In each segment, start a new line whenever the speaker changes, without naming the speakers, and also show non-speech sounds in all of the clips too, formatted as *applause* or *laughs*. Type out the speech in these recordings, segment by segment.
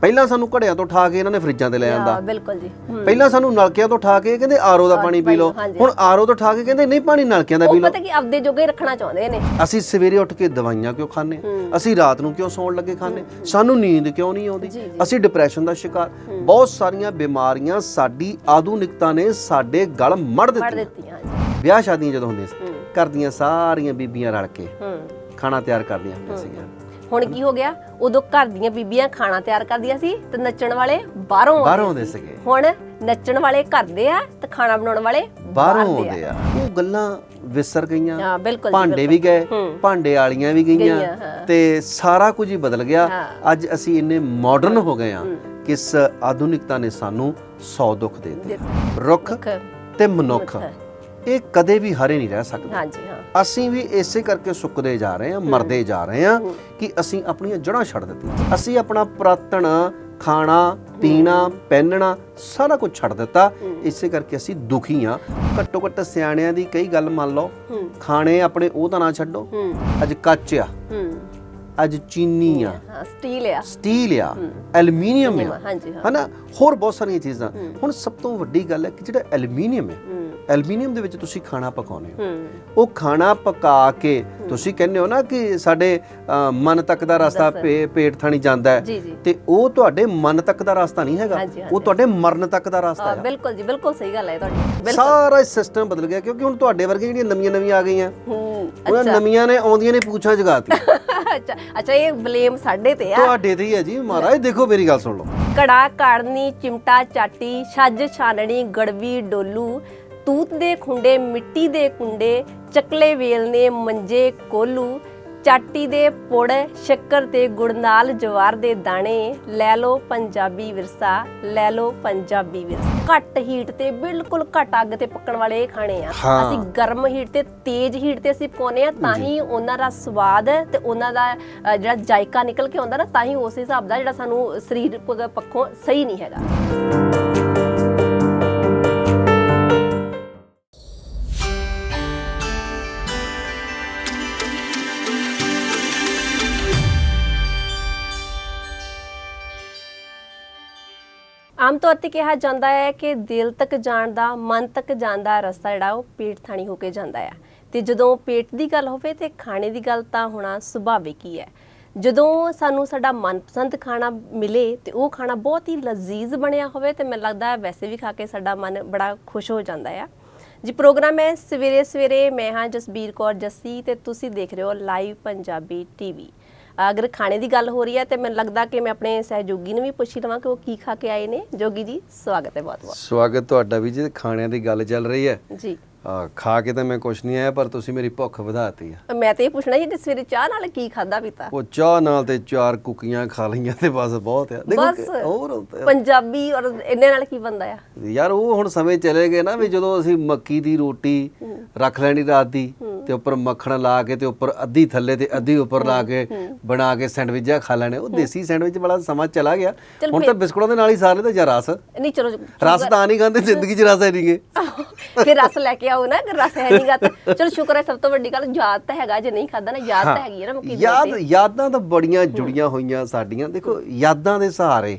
ਪਹਿਲਾਂ ਸਾਨੂੰ ਘੜਿਆਂ ਤੋਂ ਠਾ ਕੇ ਇਹਨਾਂ ਨੇ ਫਰਿੱਜਾਂ ਤੇ ਲੈ ਜਾਂਦਾ
ਹਾਂ ਬਿਲਕੁਲ ਜੀ।
ਪਹਿਲਾਂ ਸਾਨੂੰ ਨਲਕਿਆਂ ਤੋਂ ਠਾ ਕੇ ਕਹਿੰਦੇ ਆਰਓ ਦਾ ਪਾਣੀ ਪੀ ਲਓ।
ਹਾਂਜੀ।
ਹੁਣ ਆਰਓ ਤੋਂ ਠਾ ਕੇ ਕਹਿੰਦੇ ਨਹੀਂ ਪਾਣੀ ਨਲਕਿਆਂ ਦਾ ਪੀ
ਉਹ
ਲਓ।
ਪਤਾ ਕੀ ਆਪਦੇ ਜੋਗੇ ਰੱਖਣਾ ਚਾਹੁੰਦੇ ਨੇ।
ਅਸੀਂ ਸਵੇਰੇ ਉੱਠ ਕੇ ਦਵਾਈਆਂ ਕਿਉਂ ਖਾਂਦੇ ਅਸੀਂ ਰਾਤ ਨੂੰ ਕਿਉਂ ਸੌਣ ਲੱਗੇ ਖਾਂਦੇ ਸਾਨੂੰ ਨੀਂਦ ਕਿਉਂ ਨਹੀਂ ਆਉਂਦੀ। ਅਸੀਂ ਡਿਪਰੈਸ਼ਨ ਦਾ ਸ਼ਿਕਾਰ। ਬਹੁਤ ਸਾਰੀਆਂ ਬਿਮਾਰੀਆਂ ਸਾਡੀ ਆਧੁਨਿਕਤਾ ਨੇ ਸਾਡੇ ਗਲ ਮੜ
ਪੜ
ਦਿੱਤੀਆਂ। ਵਿਆਹ ਸ਼ਾਦੀਆਂ ਜਦੋਂ ਹੁੰਦੀਆਂ ਸੀ
ਹੂੰ।
ਘਰ ਦੀਆਂ ਸਾਰੀਆਂ ਬੀਬੀਆਂ ਰਲ ਕੇ
ਹੂੰ।
ਖਾਣਾ ਤਿਆਰ ਕਰਦੀਆਂ ਹੁੰਦੀਆਂ ਸੀਗੀਆਂ।
ਹੁਣ ਕੀ ਹੋ ਗਿਆ? ਉਦੋਂ ਘਰ ਦੀਆਂ ਬੀਬੀਆਂ ਖਾਣਾ ਤਿਆਰ ਕਰਦੀਆਂ ਸੀ ਤੇ ਨੱਚਣ ਵਾਲੇ ਬਾਹਰੋਂ ਆਉਂਦੇ
ਬਾਹਰੋਂ ਸੀਗੇ।
ਹੁਣ ਨੱਚਣ ਵਾਲੇ ਘਰ ਦੇ ਆ ਤੇ ਖਾਣਾ ਬਣਾਉਣ ਵਾਲੇ
ਬਾਹਰੋਂ ਆਉਂਦੇ ਆ। ਉਹ ਗੱਲਾਂ ਵਿਸਰ ਗਈਆਂ। ਭਾਂਡੇ ਵੀ ਗਏ। ਭਾਂਡੇ ਵਾਲੀਆਂ ਵੀ ਗਈਆਂ। ਤੇ ਸਾਰਾ ਕੁਝ ਹੀ ਬਦਲ ਗਿਆ। ਅੱਜ ਅਸੀਂ ਇੰਨੇ ਮਾਡਰਨ ਹੋ ਗਏ ਆ ਕਿ ਇਸ ਆਧੁਨਿਕਤਾ ਨੇ ਸਾਨੂੰ 100 ਦੁੱਖ ਦੇ ਦਿੱਤੇ। ਰੁੱਖ ਤੇ ਮਨੁੱਖ। ਇਹ ਕਦੇ ਵੀ ਹਰੇ ਨਹੀਂ ਰਹਿ ਸਕਦੇ।
ਹਾਂਜੀ ਹਾਂ।
ਅਸੀਂ ਵੀ ਇਸੇ ਕਰਕੇ ਸੁੱਕਦੇ ਜਾ ਰਹੇ ਹਾਂ ਮਰਦੇ ਜਾ ਰਹੇ ਹਾਂ ਕਿ ਅਸੀਂ ਆਪਣੀਆਂ ਜੜ੍ਹਾਂ ਛੱਡ ਦਿੱਤੀਆਂ। ਅਸੀਂ ਆਪਣਾ ਪੁਰਾਤਨ ਖਾਣਾ ਪੀਣਾ ਪਹਿਨਣਾ ਸਾਰਾ ਕੁਝ ਛੱਡ ਦਿੱਤਾ। ਇਸੇ ਕਰਕੇ ਅਸੀਂ ਦੁਖੀ ਹਾਂ। ਘੱਟੋ ਘੱਟ ਸਿਆਣਿਆਂ ਦੀ ਕਈ ਗੱਲ ਮੰਨ ਲਓ। ਖਾਣੇ ਆਪਣੇ ਉਹ ਤਾਂ ਨਾ ਛੱਡੋ। ਅੱਜ ਕੱਚ ਆ। ਅੱਜ ਚੀਨੀ ਆ।
ਸਟੀਲ ਆ।
ਸਟੀਲ ਆ। ਐਲੂਮੀਨੀਅਮ ਆ।
ਹਾਂਜੀ ਹਾਂ।
ਹਨਾ? ਹੋਰ ਬਹੁਤ ਸਾਰੀਆਂ ਚੀਜ਼ਾਂ। ਹੁਣ ਸਭ ਤੋਂ ਵੱਡੀ ਗੱਲ ਹੈ ਕਿ ਜਿਹੜਾ ਐਲੂਮੀਨੀਅਮ ਹੂੰ। ਐਲੂਮੀਨੀਅਮ ਦੇ ਵਿੱਚ ਤੁਸੀਂ ਖਾਣਾ ਪਕਾਉਂਦੇ ਹੋ। ਉਹ ਖਾਣਾ ਪਕਾ ਕੇ ਤੁਸੀਂ ਕਹਿੰਦੇ ਹੋ ਨਾ ਕਿ ਸਾਡੇ ਮਨ ਤੱਕ ਦਾ ਰਸਤਾ ਪੇਟ ਥਾਣੀ ਜਾਂਦਾ ਹੈ। ਤੇ ਉਹ ਤੁਹਾਡੇ ਮਨ ਤੱਕ ਦਾ ਰਸਤਾ ਨਹੀਂ ਹੈਗਾ। ਉਹ ਤੁਹਾਡੇ ਮਰਨ ਤੱਕ ਦਾ ਰਸਤਾ
ਹਾਂ ਬਿਲਕੁਲ ਜੀ ਬਿਲਕੁਲ ਸਹੀ ਗੱਲ ਹੈ ਤੁਹਾਡੀ।
ਸਾਰਾ ਸਿਸਟਮ ਬਦਲ ਗਿਆ ਕਿਉਂਕਿ ਹੁਣ ਤੁਹਾਡੇ ਵਰਗੇ ਜਿਹੜੀਆਂ ਨਵੀਆਂ ਨਵੀਆਂ ਆ ਗਈਆਂ
ਹੂੰ
ਉਹਨਾਂ ਨਵੀਆਂ ਨੇ ਆਉਂਦੀਆਂ ਨੇ ਪੂਛਾਂ ਜਗਾਤੀ *laughs*
ਅੱਛਾ ਅੱਛਾ ਇਹ ਬਲੇਮ ਸਾਡੇ ਤੇ ਆ।
ਤੁਹਾਡੇ ਤੇ ਹੀ ਹੈ ਜੀ ਮਹਾਰਾਜ ਦੇਖੋ ਮੇਰੀ ਗੱਲ ਸੁਣ ਲਓ।
ਕੜਾ ਕਾੜਨੀ ਚਿਮਟਾ ਚਾਟੀ ਛੱਜ ਛਾਨਣੀ ਗੜਵੀ ਡੋਲੂ ਤੂਤ ਦੇ ਖੁੰਡੇ ਮਿੱਟੀ ਦੇ ਕੁੰਡੇ ਚੱਕਲੇ ਵੇਲਨੇ ਮੰਜੇ ਕੋਲੂ ਚਾਟੀ ਦੇ ਪੁੜ ਸ਼ੱਕਰ ਤੇ ਗੁੜ ਨਾਲ ਜਵਾਰ ਦੇ ਦਾਣੇ ਲੈ ਲਓ ਪੰਜਾਬੀ ਵਿਰਸਾ ਲੈ ਲਓ ਪੰਜਾਬੀ ਵਿਰਸਾ। ਘੱਟ ਹੀਟ ਤੇ ਬਿਲਕੁਲ ਘੱਟ ਅੱਗ ਤੇ ਪੱਕਣ ਵਾਲੇ ਇਹ ਖਾਣੇ ਆ।
ਹਾਂ।
ਅਸੀਂ ਗਰਮ ਹੀਟ ਤੇ ਤੇਜ਼ ਹੀਟ ਤੇ ਅਸੀਂ ਪਕਾਉਂਦੇ ਆ ਤਾਂ ਹੀ ਉਹਨਾਂ ਦਾ ਸਵਾਦ ਤੇ ਉਹਨਾਂ ਦਾ ਅ, ਜਿਹੜਾ ਜਾਇਕਾ ਨਿਕਲ ਕੇ ਆਉਂਦਾ ਨਾ ਤਾਂ ਹੀ ਉਸ ਹਿਸਾਬ ਦਾ ਜਿਹੜਾ ਸਾਨੂੰ ਸਰੀਰ ਪ- ਪੱਖੋਂ ਸਹੀ ਨਹੀਂ ਹੈਗਾ। ਆਮ ਤੌਰ ਤੇ ਕਿਹਾ ਜਾਂਦਾ ਹੈ ਕਿ ਦਿਲ ਤੱਕ ਜਾਣ ਦਾ, ਮਨ ਤੱਕ ਜਾਣ ਦਾ ਰਸਤਾ ਜਿਹੜਾ ਉਹ ਪੇਟ ਥਾਣੀ ਹੋ ਕੇ ਜਾਂਦਾ ਹੈ ਤੇ ਜਦੋਂ ਪੇਟ ਦੀ ਗੱਲ ਹੋਵੇ ਤੇ ਖਾਣੇ ਦੀ ਗੱਲ ਤਾਂ ਹੋਣਾ ਸੁਭਾਵਿਕ ਹੀ ਹੈ। ਜਦੋਂ ਸਾਨੂੰ ਸਾਡਾ ਮਨਪਸੰਦ ਖਾਣਾ ਮਿਲੇ ਤੇ ਉਹ ਖਾਣਾ ਬਹੁਤ ਹੀ ਲਜ਼ੀਜ਼ ਬਣਿਆ ਹੋਵੇ ਤੇ ਮੈਨੂੰ ਲੱਗਦਾ ਹੈ ਵੈਸੇ ਵੀ ਖਾ ਕੇ ਸਾਡਾ ਮਨ ਬੜਾ ਖੁਸ਼ ਹੋ ਜਾਂਦਾ ਹੈ ਜੀ ਪ੍ਰੋਗਰਾਮ ਹੈ ਸਵੇਰੇ ਸਵੇਰੇ ਮੈਂ ਹਾਂ ਜਸਬੀਰ ਕੌਰ ਜੱਸੀ ਤੇ ਤੁਸੀਂ ਦੇਖ ਰਹੇ ਹੋ ਲਾਈਵ ਪੰਜਾਬੀ ਟੀਵੀ ਅਗਰ ਖਾਣੇ ਦੀ ਗੱਲ ਹੋ ਰਹੀ ਹੈ ਤੇ ਮੈਨੂੰ ਲੱਗਦਾ ਕਿ ਮੈਂ ਆਪਣੇ ਸਹਿਯੋਗੀ ਨੂੰ ਵੀ ਪੁੱਛ ਲਵਾਂ ਕਿ ਉਹ ਕੀ ਖਾ ਕੇ ਆਏ ਨੇ। ਜੋਗੀ ਜੀ ਸਵਾਗਤ ਹੈ ਬਹੁਤ
ਸਵਾਗਤ ਤੁਹਾਡਾ ਵੀ ਜੀ ਖਾਣਿਆਂ ਦੀ ਗੱਲ ਚੱਲ ਰਹੀ ਹੈ।
ਬਹੁਤ ਜੀ।
ਆ, ਖਾ ਕੇ ਤਾਂ ਮੈਂ ਕੁਛ ਨਹੀਂ ਆਇਆ ਪਰ ਤੁਸੀਂ ਮੇਰੀ ਭੁੱਖ ਵਧਾਤੀ ਆ।
ਮੈਂ ਤੇ ਇਹ ਪੁੱਛਣਾ ਸੀ ਕਿ ਸਵੇਰੇ ਚਾਹ ਨਾਲ ਕੀ ਖਾਦਾ ਪੀਤਾ?
ਉਹ ਚਾਹ ਨਾਲ ਤੇ ਚਾਰ ਕੁਕੀਆਂ ਖਾ ਲਈਆਂ ਤੇ ਬਸ ਬਹੁਤ ਆ। ਦੇਖੋ
ਬਸ।
ਹੋਰ।
ਪੰਜਾਬੀ ਔਰ ਇਹਨੇ ਨਾਲ ਕੀ ਬੰਦਾ ਆ?
ਯਾਰ ਉਹ ਹੁਣ ਸਮੇਂ ਚਲੇ ਗਏ ਨਾ ਵੀ ਜਦੋਂ ਅਸੀਂ ਮੱਕੀ ਦੀ ਰੋਟੀ ਰੱਖ ਲੈਣੀ ਰਾਤ ਦੀ ਤੇ ਉੱਪਰ ਮੱਖਣ ਲਾ ਕੇ ਤੇ ਉੱਪਰ ਅੱਧੀ ਥੱਲੇ ਤੇ ਅੱਧੀ ਉੱਪਰ ਲਾ ਕੇ ਬਣਾ ਕੇ ਸੈਂਡਵਿਚ ਖਾ ਲੈਣੇ। ਉਹ ਦੇਸੀ ਸੈਂਡਵਿਚ ਬੜਾ ਸਮਾਂ ਚਲਾ ਗਿਆ। ਹੁਣ ਤਾਂ ਬਿਸਕੁਟਾਂ ਦੇ ਨਾਲ ਹੀ ਸਾਰੇ ਤੇ ਜਾਂ ਰਸ?
ਨਹੀਂ ਚਲੋ
ਰਸ ਤਾਂ ਨਹੀਂ ਖਾਂਦੇ ਜ਼ਿੰਦਗੀ 'ਚ ਰਸ ਹੈ ਨਹੀਂਗੇ
ਫਿਰ ਰਸ ਲੈ ਕੇ ਆਓ ਨਾ ਕਿ ਰਸ ਹੈ ਨਹੀਂਗਾ ਤਾਂ *laughs* ਚਲੋ ਸ਼ੁਕਰ ਹੈ ਸਭ ਤੋਂ ਵੱਡੀ ਗੱਲ ਯਾਦ ਤਾਂ ਹੈਗਾ ਜੇ ਨਹੀਂ ਖਾਦਾ ਨਾ ਯਾਦ ਤਾਂ ਹੈਗੀ ਹੈ ਨਾ ਮੱਕੀ
ਯਾਦ। ਯਾਦਾਂ ਤਾਂ ਬੜੀਆਂ ਜੁੜੀਆਂ ਹੋਈਆਂ ਸਾਡੀਆਂ ਦੇਖੋ ਯਾਦਾਂ ਦੇ ਸਹਾਰੇ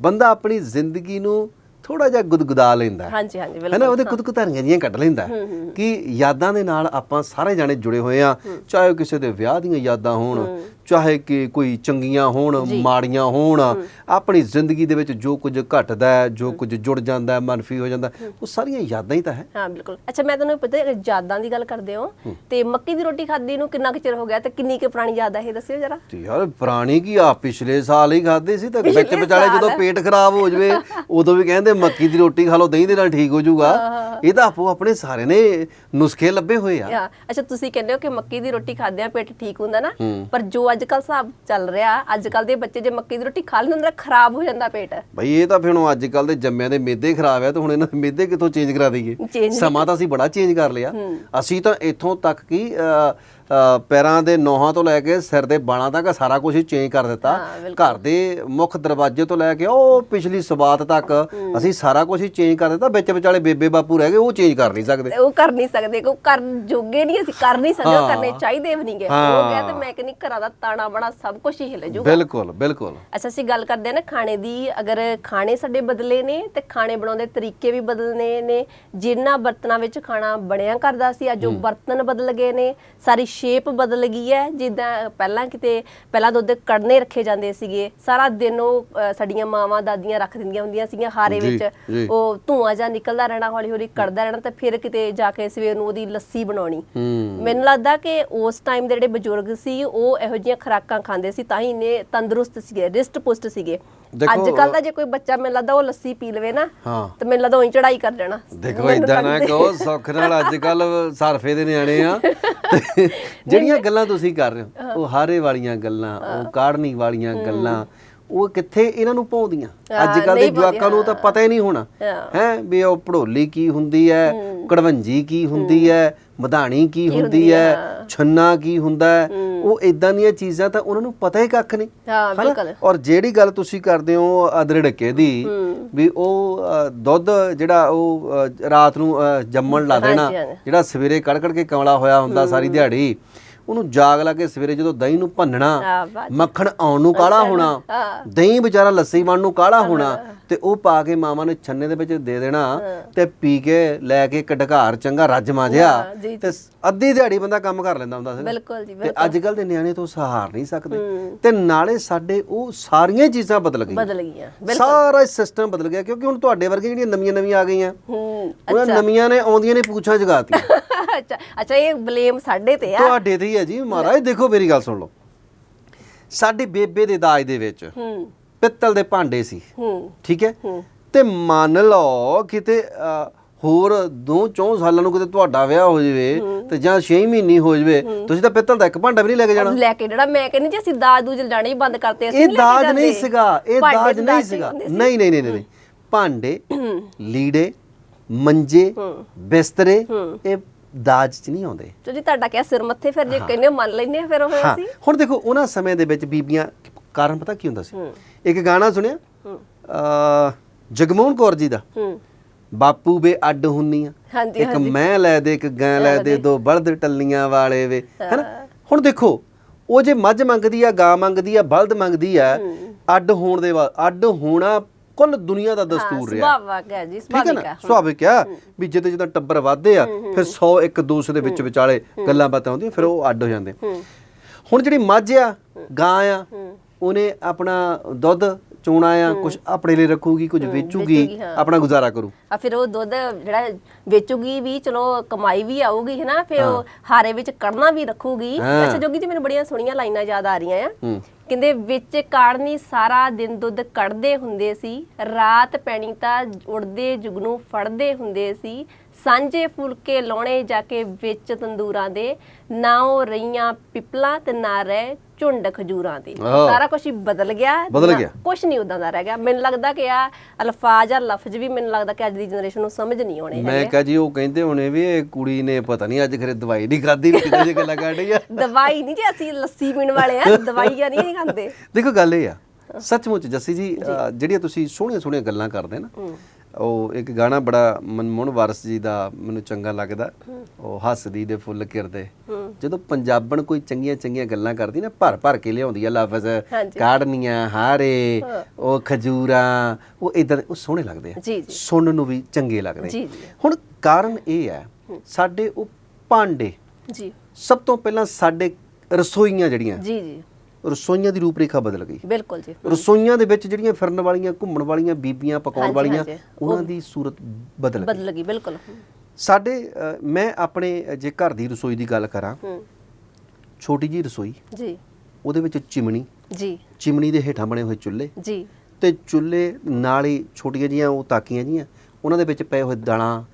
ਬੰਦਾ ਆਪਣੀ ਜ਼ਿੰਦਗੀ ਨੂੰ ਥੋੜਾ ਜਿਹਾ ਗੁਦਗੁਦਾ ਲੈਂਦਾ ਹੈ।
ਹਾਂਜੀ ਹਾਂਜੀ
ਹੈ ਨਾ
ਬਿਲਕੁਲ
ਉਹਦੇ ਕੁਦਕੁਤਾਰੀਆਂ ਜੀਆਂ ਕੱਢ ਲੈਂਦਾ ਹੈ ਕਿ ਯਾਦਾਂ ਦੇ ਨਾਲ ਆਪਾਂ ਸਾਰੇ ਜਾਣੇ ਜੁੜੇ ਹੋਏ ਆ ਚਾਹੇ ਉਹ ਕਿਸੇ ਦੇ ਵਿਆਹ ਦੀਆਂ ਯਾਦਾਂ ਹੋਣ ਚਾਹੇ ਕਿ ਕੋਈ ਚੰਗੀਆਂ ਹੋਣ ਮਾੜੀਆਂ ਹੋਣ ਆਪਣੀ ਜ਼ਿੰਦਗੀ ਦੇ ਵਿੱਚ ਜੋ ਕੁਝ ਘਟਦਾ ਹੈ ਜੋ ਕੁਝ ਜੁੜ ਜਾਂਦਾ ਹੈ ਮਨਫੀ ਹੋ ਜਾਂਦਾ ਉਹ ਸਾਰੀਆਂ ਯਾਦਾਂ ਹੀ ਤਾਂ ਹੈ।
ਹਾਂ ਬਿਲਕੁਲ। ਅੱਛਾ ਮੈਂ ਤੁਹਾਨੂੰ ਪਤਾ ਹੈ ਯਾਦਾਂ ਦੀ ਗੱਲ ਕਰਦੇ ਹੋ ਤੇ ਮੱਕੀ ਦੀ ਰੋਟੀ ਖਾਦੀ ਨੂੰ ਕਿੰਨਾ ਕੁ ਚਿਰ ਹੋ ਗਿਆ ਤੇ ਕਿੰਨੀ ਕੁ ਪੁਰਾਣੀ ਯਾਦ ਹੈ ਇਹ ਦੱਸਿਓ ਜਰਾ।
ਤੇ ਯਾਰ ਪੁਰਾਣੀ ਕੀ ਆ? ਪਿਛਲੇ ਸਾਲ ਹੀ ਖਾਦੇ ਸੀ ਤੇ ਵਿੱਚ ਵਿਚਾਲੇ ਜਦੋਂ। ਪੇਟ ਖਰਾਬ ਹੋ ਜਵੇ ਉਦੋਂ ਵੀ ਕਹਿੰਦੇ ਮੱਕੀ ਦੀ ਰੋਟੀ ਖਾ ਲਓ ਦਹੀਂ ਦੇ ਨਾਲ ਠੀਕ ਹੋ ਜਾਊਗਾ। ਇਹ ਤਾਂ ਆਪੋ ਆਪਣੇ ਸਾਰੇ ਨੇ ਨੁਸਖੇ ਲੱਭੇ ਹੋਏ ਆ।
ਅੱਛਾ ਤੁਸੀਂ ਕਹਿੰਦੇ ਹੋ ਕਿ ਮੱਕੀ ਦੀ ਰੋਟੀ ਖਾਦਿਆਂ ਪੇਟ ਠੀਕ ਹੁੰਦਾ ਨਾ ਪਰ ਜੋ ਅੱਜ ਕੱਲ ਹਿਸਾਬ ਚੱਲ ਰਿਹਾ। ਅੱਜ ਕੱਲ ਦੇ ਬੱਚੇ ਜੇ ਮੱਕੀ ਦੀ ਰੋਟੀ ਖਾ ਲੈਂਦੇ ਨਾ ਖਰਾਬ ਹੋ ਜਾਂਦਾ ਪੇਟ।
ਬਈ ਇਹ ਤਾਂ ਫਿਰ ਹੁਣ ਅੱਜ ਕੱਲ ਦੇ ਜੰਮਿਆਂ ਦੇ ਮੇਦੇ ਖਰਾਬ ਆ ਤੇ ਹੁਣ ਇਹਨਾਂ ਦੇ ਮੇਦੇ ਕਿੱਥੋਂ ਚੇਂਜ ਕਰਾ ਦਈਏ? ਸਮਾਂ ਤਾਂ ਅਸੀਂ ਬੜਾ ਚੇਂਜ ਕਰ ਲਿਆ। ਅਸੀਂ ਤਾਂ ਇੱਥੋਂ ਤੱਕ ਕਿ ਪੈਰਾਂ ਦੇ ਨੋਹਾਂ ਤੋਂ ਲੈ ਕੇ ਸਿਰ ਦੇ ਬਾਲਾਂ ਤੱਕ ਸਾਰਾ ਕੁਝ ਹੀ ਚੇਂਜ ਕਰ ਦਿੱਤਾ। ਘਰ ਦੇ ਮੁੱਖ ਦਰਵਾਜ਼ੇ ਤੋਂ ਲੈ ਕੇ ਉਹ ਪਿਛਲੀ ਸਵਾਤ ਤੱਕ ਅਸੀਂ ਸਾਰਾ ਕੁਝ ਹੀ ਚੇਂਜ ਕਰ ਦਿੱਤਾ। ਵਿੱਚ ਵਿਚਾਲੇ ਬੇਬੇ ਬਾਪੂ ਰਹਿ ਗਏ ਉਹ ਚੇਂਜ ਕਰ ਨਹੀਂ ਸਕਦੇ।
ਉਹ ਕਰ ਨਹੀਂ ਸਕਦੇ ਕੋ ਕਰ ਜੋਗੇ ਨਹੀਂ ਅਸੀਂ ਕਰ ਨਹੀਂ ਸਕਦੇ ਉਹ। ਕਰਨੇ ਚਾਹੀਦੇ ਵੀ ਨਹੀਂਗੇ।
ਹਾਂ।
ਹੋ। ਗਿਆ ਤੇ ਮੈਂ ਕਹਿੰਦੀ ਘਰਾਂ ਦਾ ਤਾਣਾ ਬਣਾ ਸਭ ਕੁਝ ਹੀ ਹਿੱਲ ਜੂਗਾ।
ਬਿਲਕੁਲ ਬਿਲਕੁਲ।
ਅੱਛਾ ਅਸੀਂ ਗੱਲ ਕਰਦੇ ਹਾਂ ਨਾ ਖਾਣੇ ਦੀ। ਅਗਰ ਖਾਣੇ ਸਾਡੇ ਬਦਲੇ ਨੇ ਤੇ ਖਾਣੇ ਬਣਾਉਣ ਦੇ ਤਰੀਕੇ ਵੀ ਬਦਲਨੇ ਨੇ। ਜਿੰਨਾ ਬਰਤਨਾਂ ਵਿੱਚ ਖਾਣਾ ਬਣਿਆ ਕਰਦਾ ਸੀ ਅੱਜ ਉਹ ਬਰਤਨ ਬਦਲ ਗਏ ਨੇ। ਸਾਰੀ ਸ਼ੇਪ ਬਦਲ ਗਈ ਹੈ। ਜਿੱਦਾਂ ਪਹਿਲਾਂ ਕਿਤੇ ਪਹਿਲਾਂ ਦੁੱਧ ਕੜਨੇ ਰੱਖੇ ਜਾਂਦੇ ਸੀਗੇ। ਸਾਰਾ ਦਿਨ ਉਹ ਸਾਡੀਆਂ ਮਾਵਾਂ ਦਾਦੀਆਂ ਰੱਖ ਦਿੰਦੀਆਂ ਹੁੰਦੀਆਂ ਸੀਗੀਆਂ ਹਾਰੇ ਵਿੱਚ। ਉਹ ਧੂਆਂ ਜਾਂ ਨਿਕਲਦਾ ਰਹਿਣਾ ਹੌਲੀ ਹੌਲੀ ਕੜਦਾ ਰਹਿਣਾ ਤੇ ਫਿਰ ਕਿਤੇ ਜਾ ਕੇ ਸਵੇਰ ਨੂੰ ਉਹਦੀ ਲੱਸੀ ਬਣਾਉਣੀ। ਮੈਨੂੰ ਲੱਗਦਾ ਕਿ ਉਸ ਟਾਈਮ ਦੇ ਜਿਹੜੇ ਬਜ਼ੁਰਗ ਸੀ ਉਹ ਇਹੋ ਜਿਹੀਆਂ ਖੁਰਾਕਾਂ ਖਾਂਦੇ ਸੀ ਤਾਂ ਹੀ ਇੰਨੇ ਤੰਦਰੁਸਤ ਸੀਗੇ ਰਿਸਟ ਪੁਸ਼ਟ ਸੀਗੇ। ਅੱਜ ਕੱਲ ਦਾ ਜੇ ਕੋਈ ਬੱਚਾ ਮੈਨੂੰ ਲੱਗਦਾ ਉਹ ਲੱਸੀ ਪੀ ਲਵੇ ਨਾ
ਹਾਂ।
ਤੇ ਮੈਨੂੰ ਲੱਗਦਾ ਉਹੀ ਚੜਾਈ ਕਰ ਜਾਣਾ
ਦੇਖੋ ਇਦਾਂ ਨਾ ਕਹੋ ਸੁੱਖ ਨਾਲ ਅੱਜ ਕੱਲ ਸਰਫੇ ਦੇ ਨਿਆਣੇ ਆ। *laughs* ਜਿਹੜੀਆਂ ਗੱਲਾਂ ਤੁਸੀਂ ਕਰ ਰਹੇ ਹੋ ਉਹ ਹਾਰੇ ਵਾਲੀਆਂ ਗੱਲਾਂ ਉਹ ਕਾੜਨੀ ਵਾਲੀਆਂ ਗੱਲਾਂ ਉਹ ਕਿੱਥੇ ਇਹਨਾਂ ਨੂੰ ਪਾਉਂਦੀਆਂ? ਅੱਜ ਕੱਲ ਦੇ ਜਵਾਕਾਂ ਨੂੰ ਤਾਂ ਪਤਾ ਹੀ ਨਹੀਂ ਹੋਣਾ।
ਹੈ।
ਵੀ ਉਹ ਪੜੋਲੀ ਕੀ ਹੁੰਦੀ ਹੈ ਕੜਵੰਜੀ ਕੀ ਹੁੰਦੀ ਹੈ। ਮਧਾਣੀ ਕੀ ਹੁੰਦੀ ਹੈ। ਛੰਨਾ ਕੀ ਹੁੰਦਾ ਹੈ ਉਹ ਇਦਾਂ ਦੀਆਂ ਚੀਜ਼ਾਂ ਤਾਂ ਉਹਨਾਂ ਨੂੰ ਪਤਾ ਹੀ ਕੱਖ ਨਹੀਂ।
ਹਾਂ? ਬਿਲਕੁਲ।
ਔਰ ਜਿਹੜੀ ਗੱਲ ਤੁਸੀਂ ਕਰਦੇ ਹੋ ਅਦਰੜਕੇ ਦੀ ਵੀ ਉਹ ਦੁੱਧ ਜਿਹੜਾ ਉਹ ਰਾਤ ਨੂੰ ਜੰਮਣ ਲਾ ਦੇਣਾ। ਜਿਹੜਾ ਸਵੇਰੇ ਕੜ ਕੜ ਕੇ ਕਮਲਾ ਹੋਇਆ ਹੁੰਦਾ ਸਾਰੀ ਦਿਹਾੜੀ ਉਹਨੂੰ ਜਾਗ ਲਾ ਕੇ ਸਵੇਰੇ ਜਦੋਂ ਦਹੀਂ ਨੂੰ ਭੰਨਣਾ। ਮੱਖਣ ਆਉਣ ਨੂੰ ਕਾਲਾ ਹੋਣਾ। ਦਹੀਂ ਵਿਚਾਰਾ ਲੱਸੀ ਬਣ ਨੂੰ ਕਾਲਾ ਹੋਣਾ ਤੇ ਉਹ ਪਾ ਕੇ ਮਾਮਾ ਨੇ ਛੰਨੇ ਦੇ ਵਿੱਚ ਦੇ ਦੇਣਾ ਤੇ ਪੀ ਕੇ ਲੈ ਕੇ ਇੱਕ ਢਕਾਰ ਚੰਗਾ ਰੱਜ ਮਾਜਿਆ
ਹਾਂ, ਜੀ,
ਤੇ ਅੱਧੀ ਦਿਹਾੜੀ ਬੰਦਾ ਕੰਮ ਕਰ ਲੈਂਦਾ ਹੁੰਦਾ ਸੀ।
ਬਿਲਕੁਲ ਜੀ
ਤੇ ਅੱਜ ਕੱਲ ਦੇ ਨਿਆਣੇ ਤੋਂ ਸਹਾਰ ਨਹੀਂ ਸਕਦੇ। ਤੇ ਨਾਲੇ ਸਾਡੇ ਉਹ ਸਾਰੀਆਂ ਚੀਜ਼ਾਂ ਬਦਲ ਗਈਆਂ।
ਬਦਲ ਗਈਆਂ
ਸਾਰਾ ਸਿਸਟਮ ਬਦਲ ਗਿਆ ਕਿਉਂਕਿ ਹੁਣ ਤੁਹਾਡੇ ਵਰਗੇ ਜਿਹੜੀਆਂ ਨਵੀਆਂ ਨਵੀਆਂ ਆ ਗਈਆਂ
ਹੂੰ
ਉਹਨਾਂ ਨਵੀਆਂ ਨੇ ਆਉਂਦੀਆਂ ਨੇ ਪੂਛਾਂ ਜਗਾਤੀਆਂ। *laughs*
ਅੱਛਾ ਅੱਛਾ ਇਹ ਬਲੇਮ ਸਾਡੇ ਤੇ ਆ।
ਤੁਹਾਡੇ ਤੇ ਹੀ ਹੈ ਜੀ। ਮਹਾਰਾਜ ਦੇਖੋ ਮੇਰੀ ਗੱਲ ਸੁਣ ਲਓ। ਸਾਡੀ ਬੇਬੇ ਦੇ ਦਾਜ ਦੇ ਵਿੱਚ
ਹੂੰ।
ਪਿੱਤਲ ਦੇ ਭਾਂਡੇ ਸੀ।
ਹੂੰ।
ਠੀਕ ਹੈ? ਤੇ ਮੰਨ ਲਓ ਕਿਤੇ ਹੋਰ ਦੋ ਚੌਂ ਸਾਲਾਂ ਨੂੰ ਕਿਤੇ ਤੁਹਾਡਾ ਵਿਆਹ ਹੋ ਜਾਵੇ ਤੇ ਜਾਂ 6 ਮਹੀਨੇ ਹੋ ਜਾਵੇ ਤੁਸੀਂ ਤਾਂ ਪਿੱਤਲ ਦਾ ਇੱਕ ਭਾਂਡਾ ਵੀ ਨਹੀਂ ਲੈ ਕੇ ਜਾਣਾ।
ਲੈ ਕੇ ਜਿਹੜਾ ਮੈਂ ਕਹਿੰਦੀ ਜੀ ਅਸੀਂ ਦਾਜ ਦੂਜ ਲੈਣੇ ਹੀ ਬੰਦ ਕਰਤੇ ਅਸੀਂ
ਇਹ ਦਾਜ। ਨਹੀਂ ਸੀਗਾ ਇਹ ਦਾਜ ਨਹੀਂ ਸੀਗਾ। ਨਹੀਂ ਨਹੀਂ ਨਹੀਂ ਨਹੀਂ ਭਾਂਡੇ ਲੀੜੇ ਮੰਜੇ ਬਿਸਤਰੇ ਇਹ ਦਾਜ ਚ ਨਹੀਂ ਆਉਂਦੇ।
ਚਲੋ ਜੀ ਤੁਹਾਡਾ ਕਿਆ ਸਿਰ ਮੱਥੇ ਫਿਰ ਜੇ ਕਹਿੰਦੇ ਹੋ ਮੰਨ ਲੈਨੇ ਆ ਫਿਰ ਉਹ
ਹਾਂ।
ਅਸੀਂ?
ਹੁਣ ਦੇਖੋ ਉਹਨਾਂ ਸਮੇਂ ਦੇ ਵਿੱਚ ਬੀਬੀਆਂ ਕਾਰਨ ਪਤਾ ਕੀ ਹੁੰਦਾ ਸੀ? ਇੱਕ ਗਾਣਾ ਸੁਣਿਆ? ਅ ਜਗਮੋਹਨ ਕੌਰ ਜੀ ਦਾ।
ਹੂੰ।
ਬਾਪੂ ਵੇ ਅੱਡ ਹੁੰਨੀਆਂ
ਹਾਂਜੀ
ਇੱਕ ਮੈਂ ਲੈ ਦੇ ਇੱਕ ਗਾਂ ਲੈ ਦੇ ਦੋ। ਬਲਦ ਟੱਲੀਆਂ ਵਾਲੇ ਵੇ। ਹੈਨਾ? ਹੁਣ ਦੇਖੋ ਉਹ ਜੇ ਮੱਝ ਮੰਗਦੀ ਆ ਗਾਂ ਮੰਗਦੀ ਆ ਬਲਦ ਮੰਗਦੀ ਆ ਅੱਡ ਹੋਣ ਦੇ ਬਾਅਦ ਅੱਡ ਹੋਣਾ ਕੁੱਲ ਦੁਨੀਆ ਦਾ ਦਸਤੂਰ ਰਿਹਾ।
ਸੁਭਾਵਕ ਹੈ ਜੀ
ਹੈ
ਸੁਭਾਵਿਕ ਹੈ
ਸੁਭਾਵਿਕ ਆ ਵੀ ਜਿੱਦਾਂ ਜਿੱਦਾਂ ਟੱਬਰ ਵੱਧਦੇ ਆ ਫਿਰ 100 ਇੱਕ ਦੂਸਰੇ ਦੇ ਵਿੱਚ ਵਿਚਾਲੇ ਗੱਲਾਂ ਬਾਤਾਂ ਹੁੰਦੀਆਂ ਫਿਰ ਉਹ ਅੱਡ ਹੋ ਜਾਂਦੇ। ਹੁਣ ਜਿਹੜੀ ਮੱਝ ਆ ਗਾਂ ਆ ਉਹਨੇ ਆਪਣਾ ਦੁੱਧ ਚੋਣਾ ਆ ਕੁਝ ਆਪਣੇ ਲਈ ਰੱਖੂਗੀ ਕੁਝ ਵੇਚੂਗੀ
ਹਾਂ।
ਆਪਣਾ ਗੁਜ਼ਾਰਾ ਕਰੂ
ਆ ਫਿਰ ਉਹ ਦੁੱਧ ਜਿਹੜਾ ਵੇਚੂਗੀ ਵੀ ਚਲੋ ਕਮਾਈ ਵੀ ਆਊਗੀ ਹੈ ਨਾ ਫਿਰ ਉਹ ਹਾਰੇ ਵਿੱਚ ਕੱਢਣਾ ਵੀ ਰੱਖੂਗੀ
ਹਾਂ।
ਅੱਛਾ ਜੋਗੀ ਜੀ ਮੈਨੂੰ ਬੜੀਆਂ ਸੋਹਣੀਆਂ ਲਾਈਨਾਂ ਯਾਦ ਆ ਰਹੀਆਂ ਆ
ਹੂੰ।
ਕਹਿੰਦੇ ਵਿੱਚ ਕਾੜਨੀ ਸਾਰਾ ਦਿਨ ਦੁੱਧ ਕੱਢਦੇ ਹੁੰਦੇ ਸੀ ਰਾਤ ਪੈਣੀ ਤਾਂ ਉੜਦੇ ਜੁਗਨੂੰ ਫੜਦੇ ਹੁੰਦੇ ਸੀ ਸਾਂਝੇ ਫੁਲਕੇ ਲਾਉਣੇ ਜਾ ਕੇ ਵਿੱਚ ਤੰਦੂਰਾਂ ਦੇ ਨਾ ਉਹ ਰਹੀਆਂ ਪਿਪਲਾਂ ਤੇ ਨਾ ਰਹਿ ਝੁੰਡ ਖਜੂਰਾਂ ਦੇ।
ਆਹ।
ਸਾਰਾ ਕੁਝ ਹੀ ਬਦਲ ਗਿਆ।
ਬਦਲ ਗਿਆ।
ਕੁਝ ਨਹੀਂ ਉਦਾਂ ਦਾ ਰਹਿ ਗਿਆ। ਮੈਨੂੰ ਲੱਗਦਾ ਕਿ ਆ ਅਲਫਾਜ਼ ਆ ਲਫ਼ਜ਼ ਵੀ ਮੈਨੂੰ ਲੱਗਦਾ ਕਿ ਅੱਜ ਦੀ ਜਨਰੇਸ਼ਨ ਨੂੰ ਸਮਝ ਨਹੀਂ ਆਉਣੇ
ਮੈਂ ਕਹਾਂ ਜੀ ਉਹ ਕਹਿੰਦੇ ਹੋਣੇ ਵੀ ਇਹ ਕੁੜੀ ਨੇ ਪਤਾ ਨਹੀਂ ਅੱਜ ਖਰੇ ਦਵਾਈ ਨਹੀਂ ਖਾਦੀ ਵੀ ਕਿਤੇ ਜੇ ਗੱਲਾਂ ਕੱਢ ਰਹੀ ਆ।
ਦਵਾਈ ਨਹੀਂ ਜੇ ਅਸੀਂ ਲੱਸੀ ਪੀਣ ਵਾਲੇ ਆ ਦਵਾਈਆਂ ਨਹੀਂ ਖਾਂਦੇ।
ਦੇਖੋ ਗੱਲ ਇਹ ਆ ਸੱਚਮੁੱਚ ਜੱਸੀ ਜੀ ਅ, ਜਿਹੜੀਆਂ ਤੁਸੀਂ ਸੋਹਣੀਆਂ ਸੋਹਣੀਆਂ ਗੱਲਾਂ ਕਰਦੇ ਨਾ ਉਹ ਇੱਕ ਗਾਣਾ ਬੜਾ ਮਨਮੋਹਨ ਵਾਰਸ ਜੀ ਦਾ ਮੈਨੂੰ ਚੰਗਾ ਲੱਗਦਾ। ਉਹ ਹੱਸਦੀ ਦੇ ਫੁੱਲ ਕਿਰਦੇ। ਜਦੋਂ ਪੰਜਾਬਣ ਕੋਈ ਚੰਗੀਆਂ ਚੰਗੀਆਂ ਗੱਲਾਂ ਕਰਦੀ ਨਾ ਭਰ ਭਰ ਕੇ ਲਿਆਉਂਦੀ ਆ ਲਫ਼ਜ਼। ਕਾੜਨੀਆਂ ਹਾਰੇ ਉਹ ਖਜੂਰਾਂ ਉਹ ਇਦਾਂ ਉਹ ਸੋਹਣੇ ਲੱਗਦੇ ਆ। ਸੁਣਨ ਨੂੰ ਵੀ ਚੰਗੇ ਲੱਗਦੇ। ਹੁਣ ਕਾਰਨ ਇਹ ਹੈ। ਸਾਡੇ ਉਹ ਭਾਂਡੇ
ਜੀ।
ਸਭ ਤੋਂ ਪਹਿਲਾਂ ਸਾਡੇ ਰਸੋਈਆਂ ਜਿਹੜੀਆਂ
ਜੀ ਜੀ।
ਰਸੋਈਆਂ ਦੀ ਰੂਪਰੇਖਾ ਬਦਲ ਗਈ।
ਬਿਲਕੁਲ ਜੀ।
ਰਸੋਈਆਂ ਦੇ ਵਿੱਚ ਜਿਹੜੀਆਂ ਫਿਰਨ ਵਾਲੀਆਂ ਘੁੰਮਣ ਵਾਲੀਆਂ ਬੀਬੀਆਂ ਪਕਾਉਣ ਵਾਲੀਆਂ। ਉਹਨਾਂ ਦੀ ਸੂਰਤ ਬਦਲ ਗਈ।
ਬਦਲ ਗਈ ਬਿਲਕੁਲ।
ਸਾਡੇ ਮੈਂ ਆਪਣੇ ਜੇ ਘਰ ਦੀ ਰਸੋਈ ਦੀ ਗੱਲ ਕਰਾਂ
ਹੂੰ।
ਛੋਟੀ ਜੀ ਰਸੋਈ
ਜੀ।
ਉਹਦੇ ਵਿੱਚ ਚਿਮਣੀ
ਜੀ।
ਚਿਮਣੀ ਦੇ ਹੇਠਾਂ ਬਣੇ ਹੋਏ ਚੁੱਲ੍ਹੇ
ਜੀ।
ਤੇ ਚੁੱਲ੍ਹੇ ਨਾਲ ਹੀ ਛੋਟੀਆਂ ਜੀਆਂ ਉਹ ਤਾਕੀਆਂ ਜੀਆਂ ਉਹਨਾਂ ਦੇ ਵਿੱਚ ਪਏ ਹੋਏ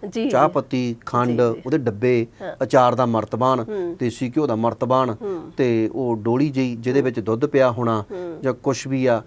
ਜੀ,
ਚਾਹ। ਪੱਤੀ ਖੰਡ ਉਹਦੇ ਡੱਬੇ ਅਚਾਰ ਦਾ ਮਰਤਬਾਨ ਦੇਸੀ ਘਿਓ ਦਾ ਮਰਤਬਾਨ ਤੇ ਉਹ ਡੋਲੀ ਜਿਹੀ ਜਿਹਦੇ ਵਿੱਚ ਦੁੱਧ ਪਿਆ ਹੋਣਾ ਜਾਂ ਕੁਝ ਵੀ ਆ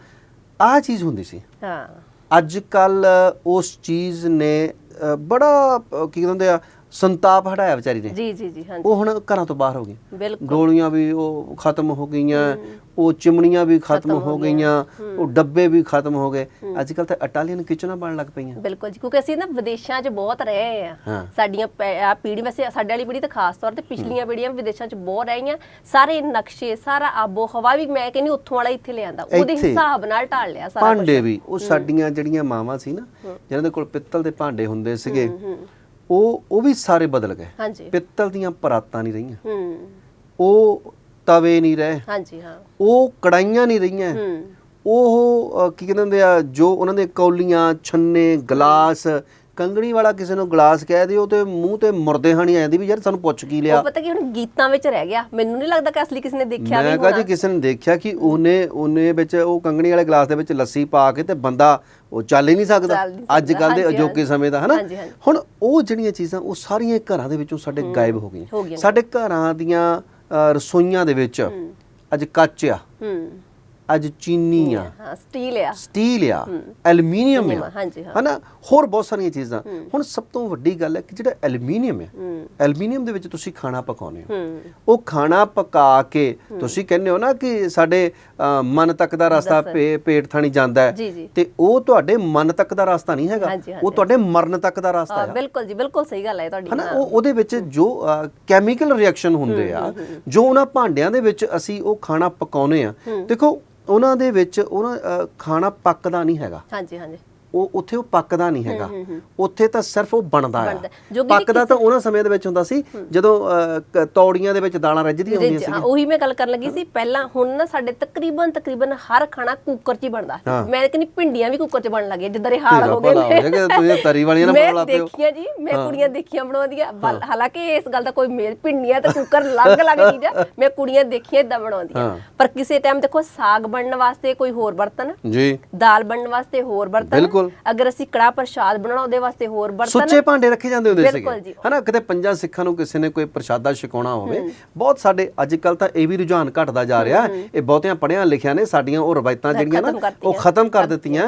ਆਹ ਚੀਜ਼ ਹੁੰਦੀ ਸੀ।
ਹਾਂ।
ਅੱਜ ਕੱਲ ਉਸ ਚੀਜ਼ ਨੇ ਬੜਾ ਕੀ ਕਹਿੰਦੇ ਆ ਸੰਤਾਪ ਹਟਾਇਆ ਵਿਚਾਰੀ ਨੇ।
ਜੀ ਜੀ ਜੀ ਹਾਂਜੀ।
ਉਹ ਹੁਣ ਘਰਾਂ ਤੋਂ ਬਾਹਰ ਹੋ ਗਈ। ਗੋਲੀਆਂ ਵੀ ਉਹ ਖਤਮ ਹੋ ਗਈਆਂ ਉਹ ਚਿਮਣੀਆਂ ਵੀ ਖਤਮ ਹੋ ਗਈਆਂ। ਉਹ ਡੱਬੇ ਵੀ ਖਤਮ ਹੋ ਗਏ। ਅੱਜ ਕੱਲ ਤਾਂ ਇਟਾਲੀਅਨ ਕਿਚਨਾਂ ਬਣਨ ਲੱਗ ਪਈਆਂ।
ਬਿਲਕੁਲ ਜੀ ਕਿਉਂਕਿ ਅਸੀਂ ਨਾ ਵਿਦੇਸ਼ਾਂ 'ਚ ਬਹੁਤ ਰਹੇ ਆ। ਸਾਡੀਆਂ ਆਹ ਪੀੜ੍ਹੀ ਵੈਸੇ ਸਾਡੇ ਵਾਲੀ ਪੀੜ੍ਹੀ ਤਾਂ ਖਾਸ ਤੌਰ ਤੇ ਪਿਛਲੀਆਂ ਪੀੜ੍ਹੀਆਂ ਵਿਦੇਸ਼ਾਂ 'ਚ ਬਹੁਤ ਰਹੀਆਂ ਸਾਰੇ ਨਕਸ਼ੇ ਸਾਰਾ ਆਬੋ ਹਵਾ ਵੀ ਮੈਂ ਕਹਿੰਦੀ ਉੱਥੋਂ ਵਾਲਾ ਇੱਥੇ ਲਿਆਂਦਾ। ਉਹਦੇ। ਹਿਸਾਬ ਨਾਲ ਢਾਲ ਲਿਆ ਸਾਰਾ।
ਭਾਂਡੇ ਵੀ ਉਹ ਸਾਡੀਆਂ ਜਿਹੜੀਆਂ ਮਾਵਾਂ ਸੀ ਨਾ ਜਿਹਨਾਂ ਦੇ ਕੋਲ ਪਿੱਤਲ ਦੇ ਭਾਂਡੇ ਹੁੰਦੇ ਸੀਗੇ ਉਹ ਉਹ ਵੀ ਸਾਰੇ ਬਦਲ ਗਏ।
ਹਾਂਜੀ।
ਪਿੱਤਲ ਦੀਆਂ ਪਰਾਤਾਂ ਨਹੀਂ ਰਹੀਆਂ।
ਹੂੰ।
ਉਹ ਤਵੇ ਨਹੀਂ ਰਹੇ।
ਹਾਂਜੀ ਹਾਂ।
ਉਹ ਕੜਾਈਆਂ ਨਹੀਂ ਰਹੀਆਂ।
ਹੂੰ।
ਉਹ ਕੀ ਕਹਿੰਦੇ ਹੁੰਦੇ ਆ ਜੋ ਉਹਨਾਂ ਦੇ ਕੌਲੀਆਂ ਛੰਨੇ ਗਲਾਸ ਕੰਗਣੀ ਵਾਲਾ ਕਿਸੇ ਨੂੰ ਗਲਾਸ ਕਹਿ ਦਿਓ ਤੇ ਮੂੰਹ ਤੇ ਮੁਰਦੇ ਹਾਣੀ ਆ ਜਾਂਦੀ ਵੀ ਯਾਰ ਸਾਨੂੰ ਪੁੱਛ ਕੀ ਲਿਆ।
ਉਹ ਪਤਾ ਕੀ ਹੁਣ ਗੀਤਾਂ ਵਿੱਚ ਰਹਿ ਗਿਆ। ਮੈਨੂੰ ਨਹੀਂ ਲੱਗਦਾ ਕਿ ਅਸਲੀ ਕਿਸੇ ਨੇ ਦੇਖਿਆ ਵੀ
ਮੈਂ ਕਹਾਂ
ਹੋਣਾ।
ਜੀ ਕਿਸੇ ਨੇ ਦੇਖਿਆ ਕਿ ਉਹਨੇ ਉਹਨੇ ਵਿੱਚ ਉਹ ਕੰਗਣੀ ਵਾਲੇ ਗਲਾਸ ਦੇ ਵਿੱਚ ਲੱਸੀ ਪਾ ਕੇ ਤੇ ਬੰਦਾ ਉਹ ਚੱਲ ਹੀ ਨਹੀਂ ਸਕਦਾ।
ਚੱਲ ਨਹੀਂ
ਅੱਜ
ਸਕਦਾ,
ਕੱਲ ਦੇ
ਹਾਂਜੀ,
ਅਜੋਕੇ ਸਮੇਂ ਦਾ ਹਨਾ?
ਹਾਂਜੀ, ਹਾਂਜੀ।
ਹੁਣ ਉਹ ਜਿਹੜੀਆਂ ਚੀਜ਼ਾਂ ਉਹ ਸਾਰੀਆਂ ਘਰਾਂ ਦੇ ਵਿੱਚੋਂ ਸਾਡੇ ਗਾਇਬ ਹੋ
ਹੋ
ਗਈਆਂ।
ਗਈਆਂ।
ਸਾਡੇ ਘਰਾਂ ਦੀਆਂ ਅ, ਰਸੋਈਆਂ ਦੇ ਵਿੱਚ ਅੱਜ ਕੱਚ ਆ।
ਹੂੰ।
ਅੱਜ ਚੀਨੀ ਆ।
ਹਾਂ ਸਟੀਲ ਆ।
ਸਟੀਲ ਆ ਐਲੂਮੀਨੀਅਮ ਆ
ਹਾਂਜੀ ਹਾਂ।
ਹਨਾ? ਹੋਰ ਬਹੁਤ ਸਾਰੀਆਂ ਚੀਜ਼ਾਂ। ਹੁਣ ਸਭ ਤੋਂ ਵੱਡੀ ਗੱਲ ਹੈ ਕਿ ਜਿਹੜਾ ਐਲੂਮੀਨੀਅਮ ਹੈ। ਐਲੂਮੀਨੀਅਮ ਦੇ ਵਿੱਚ ਤੁਸੀਂ ਖਾਣਾ ਪਕਾਉਂਦੇ ਹੋ। ਉਹ ਖਾਣਾ ਪਕਾ ਕੇ ਤੁਸੀਂ ਕਹਿੰਦੇ ਹੋ ਨਾ ਕਿ ਸਾਡੇ ਮਨ ਤੱਕ ਦਾ ਰਸਤਾ ਪੇਟ ਥਾਣੀ ਜਾਂਦਾ ਹੈ। ਤੇ ਉਹ ਤੁਹਾਡੇ ਮਨ ਤੱਕ ਦਾ ਰਸਤਾ ਨਹੀਂ ਹੈਗਾ। ਉਹ ਤੁਹਾਡੇ ਮਰਨ ਤੱਕ ਦਾ ਰਸਤਾ
ਹਾਂ
ਹੈ
ਬਿਲਕੁਲ ਜੀ ਬਿਲਕੁਲ ਸਹੀ ਗੱਲ ਹੈ ਤੁਹਾਡੀ।
ਹਨਾ? ਉਹ ਉਹਦੇ ਵਿੱਚ ਜੋ ਕੈਮੀਕਲ ਰਿਐਕਸ਼ਨ ਹੁੰਦੇ ਆ ਜੋ ਉਹਨਾਂ ਭਾਂਡਿਆਂ ਦੇ ਵਿੱਚ ਅਸੀਂ ਉਹ ਖਾਣਾ ਪਕਾਉਨੇ ਆ। ਦੇਖੋ ਉਹਨਾਂ ਦੇ ਵਿੱਚ ਉਹਨਾਂ ਅ, ਖਾਣਾ ਪੱਕਦਾ ਨਹੀਂ ਹੈਗਾ।
ਹਾਂਜੀ ਹਾਂਜੀ।
ਉਹ ਉੱਥੇ ਉਹ ਪੱਕਦਾ ਨਹੀਂ ਹੈਗਾ। ਉੱਥੇ ਤਾਂ ਸਿਰਫ ਉਹ ਬਣਦਾ ਆ। ਪੱਕਦਾ ਤਾਂ ਉਹਨਾਂ ਸਮੇਂ ਦੇ ਵਿੱਚ ਹੁੰਦਾ ਸੀ ਜਦੋਂ ਤੌੜੀਆਂ ਦੇ ਵਿੱਚ ਦਾਲਾਂ ਰੱਜਦੀਆਂ ਹੁੰਦੀਆਂ ਸੀ
ਉਹੀ ਮੈਂ ਗੱਲ ਕਰਨ ਲੱਗੀ ਸੀ ਪਹਿਲਾਂ ਹੁਣ ਨਾ ਸਾਡੇ ਤਕਰੀਬਨ ਤਕਰੀਬਨ ਹਰ ਖਾਣਾ ਕੁੱਕਰ 'ਚ ਹੀ ਬਣਦਾ। ਮੈਂ ਕਹਿੰਦੀ ਭਿੰਡੀਆਂ ਵੀ ਕੁੱਕਰ 'ਚ ਬਣਨ ਲੱਗੇ ਜਿੱਦਾਂ ਇਹ ਹਾਲ ਹੋ ਗਏ
ਕਿ ਤੁਸੀਂ ਤਰੀ ਵਾਲੀਆਂ ਨਾ
ਮੈਂ
ਪਏ ਹੋ।
ਦੇਖੀਆਂ ਜੀ ਮੈਂ ਕੁੜੀਆਂ ਦੇਖੀਆਂ ਬਣਾਉਂਦੀਆਂ। ਹਾਲਾਂਕਿ ਇਸ ਗੱਲ ਦਾ ਕੋਈ ਮੇਲ ਭਿੰਡੀਆਂ ਤੇ ਕੁੱਕਰ ਲੱਗ ਲੱਗ ਚੀਜ਼ ਮੈਂ ਕੁੜੀਆਂ ਦੇਖੀਆਂ ਇਦਾਂ ਬਣਾਉਂਦੀਆਂ। ਪਰ ਕਿਸੇ ਟਾਈਮ ਦੇਖੋ ਸਾਗ ਬਣਨ ਵਾਸਤੇ ਕੋਈ ਹੋਰ ਬਰਤਨ
ਜੀ।
ਦਾਲ ਬਣਨ ਵਾਸਤੇ ਹੋਰ ਬਰਤਨ
ਬਿਲਕੁਲ।
ਅਗਰ ਅਸੀਂ ਕੜਾ ਪ੍ਰਸ਼ਾਦ ਬਣਾਉਣਾ ਉਹਦੇ ਵਾਸਤੇ ਹੋਰ ਬਰਤਨ।
ਸੁੱਚੇ ਭਾਂਡੇ ਰੱਖੇ ਜਾਂਦੇ ਹੁੰਦੇ ਸੀਗੇ। ਹਨਾ ਕਿਤੇ ਪੰਜਾਂ ਸਿੱਖਾਂ ਨੂੰ ਕਿਸੇ ਨੇ ਕੋਈ ਪ੍ਰਸ਼ਾਦਾ ਛਕਾਉਣਾ ਹੋਵੇ ਬਹੁਤ ਸਾਡੇ ਅੱਜ ਕੱਲ ਤਾਂ ਇਹ ਵੀ ਰੁਝਾਨ ਘਟਦਾ ਜਾ ਰਿਹਾ। ਇਹ ਬਹੁਤਿਆਂ ਪੜਿਆਂ ਲਿਖਿਆ ਨੇ ਸਾਡੀਆਂ ਉਹ ਰਵਾਇਤਾਂ ਜਿਹੜੀਆਂ ਨਾ। ਉਹ ਖਤਮ ਕਰ ਦਿੱਤੀਆਂ।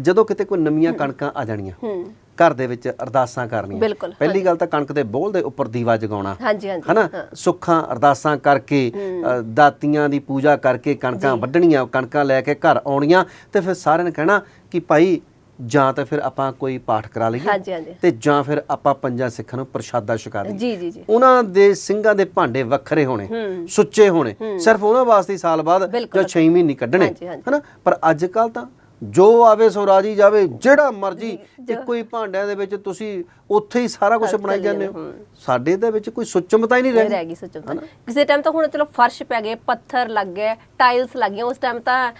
ਜਦੋਂ ਕਿਤੇ ਕੋਈ ਨਵੀਆਂ ਕਣਕਾਂ ਆ ਜਾਣੀਆਂ ਘਰ ਦੇ ਵਿੱਚ ਅਰਦਾਸਾਂ ਕਰਨੀਆਂ। ਪਹਿਲੀ ਗੱਲ ਤਾਂ ਕਣਕ ਦੇ ਬੋਲ ਦੇ ਉੱਪਰ ਦੀਵਾ ਜਗਾਉਣਾ। ਹਨਾ ਸੁੱਖਾਂ ਅਰਦਾਸਾਂ ਕਰਕੇ ਦਾਤੀਆਂ ਦੀ ਪੂਜਾ ਕਰਕੇ ਕਣਕਾਂ ਵੱਢਣੀਆਂ ਕਣਕਾਂ ਲੈ ਕੇ ਘਰ ਆਉਣੀਆਂ। ਤੇ ਫਿਰ ਸਾਰਿਆਂ ਨੇ ਕਹਿਣਾ ਕਿ ਭਾਈ ਜਾਂ ਤਾਂ ਫਿਰ ਆਪਾਂ ਕੋਈ ਪਾਠ ਕਰਾ ਲਈਏ
ਹਾਂਜੀ ਹਾਂਜੀ।
ਤੇ ਜਾਂ ਫਿਰ ਆਪਾਂ ਪੰਜਾਂ ਸਿੱਖਾਂ ਨੂੰ ਪ੍ਰਸ਼ਾਦਾ ਛਕਾ ਦਈਏ।
ਜੀ ਜੀ ਜੀ।
ਉਹਨਾਂ ਦੇ ਸਿੰਘਾਂ ਦੇ ਭਾਂਡੇ ਵੱਖਰੇ ਹੋਣੇ ਸੁੱਚੇ ਹੋਣੇ ਸਿਰਫ ਉਹਨਾਂ ਵਾਸਤੇ ਹੀ ਸਾਲ ਬਾਅਦ
ਬਿਲਕੁਲ।
ਜਾਂ 6 ਮਹੀਨੇ ਕੱਢਣੇ
ਹਾਂਜੀ, ਹਾਂਜੀ।
ਹਨਾ? ਪਰ ਅੱਜ ਕੱਲ ਤਾਂ ਜੋ ਆਵੇ ਸੋ ਰਾਜੀ ਜਾਵੇ ਜਿਹੜਾ ਮਰਜ਼ੀ ਇੱਕੋ ਹੀ ਭਾਂਡਿਆਂ ਦੇ ਵਿੱਚ ਤੁਸੀਂ ਉੱਥੇ ਹੀ ਸਾਰਾ ਕੁਝ ਬਣਾਈ ਜਾਂਦੇ ਹੋ। ਸਾਡੇ ਦੇ ਵਿੱਚ ਕੋਈ ਸੁੱਚਮਤਾ ਹੀ ਨਹੀਂ ਰਹੀ
ਰਹਿ ਗਈ ਸੱਚਮ ਕਿਸੇ ਟਾਈਮ ਤਾਂ ਹੁਣ ਚਲੋ ਫਰਸ਼ ਪੈ ਗਏ ਪੱਥਰ ਲੱਗ ਗਏ ਟਾਈਲਸ ਲੱਗ ਗਈਆਂ ਉਸ ਟਾਈਮ ਤਾਂ